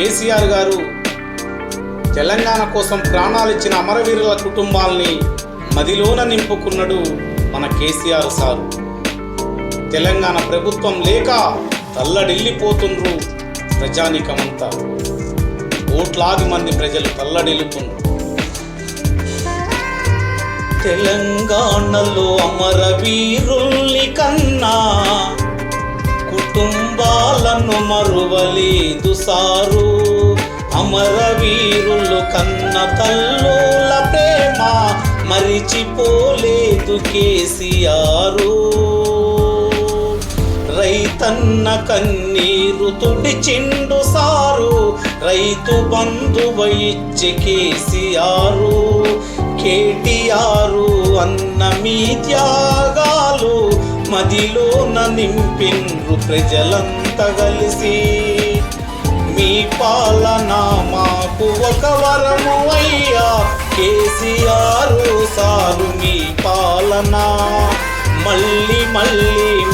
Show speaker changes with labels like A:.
A: కేసీఆర్ గారు తెలంగాణ కోసం ప్రాణాలు ఇచ్చిన అమరవీరుల కుటుంబాల్ని మదిలోన నింపుకున్నాడు మన కేసీఆర్ సారు. తెలంగాణ ప్రభుత్వం లేక తల్లడిల్లిపోతుండ్రు ప్రజానికమంతా. కోట్లాది మంది ప్రజలు తల్లడిల్లుతుండ్రు. తెలంగాణలో అమరవీరుల్ని కన్నా కుటుంబాలను మరువలేదు సారు. అమరవీరులు కన్న తల్లుల ప్రేమ మరిచిపోలేదు కేసీఆరు. రైతన్న కన్నీరు తుడిచిండు సారు. రైతు బంధువ ఇచ్చి కేసీఆరు. కేటీఆరు అన్న మీ త్యాగాలు మదిలో నింపిండ్రు ప్రజలంతా కలిసి. మీ పాలన మాకు ఒక వరము అయ్యా. కేసీఆర్ సారు మీ పాలన. మళ్ళీ మళ్ళీ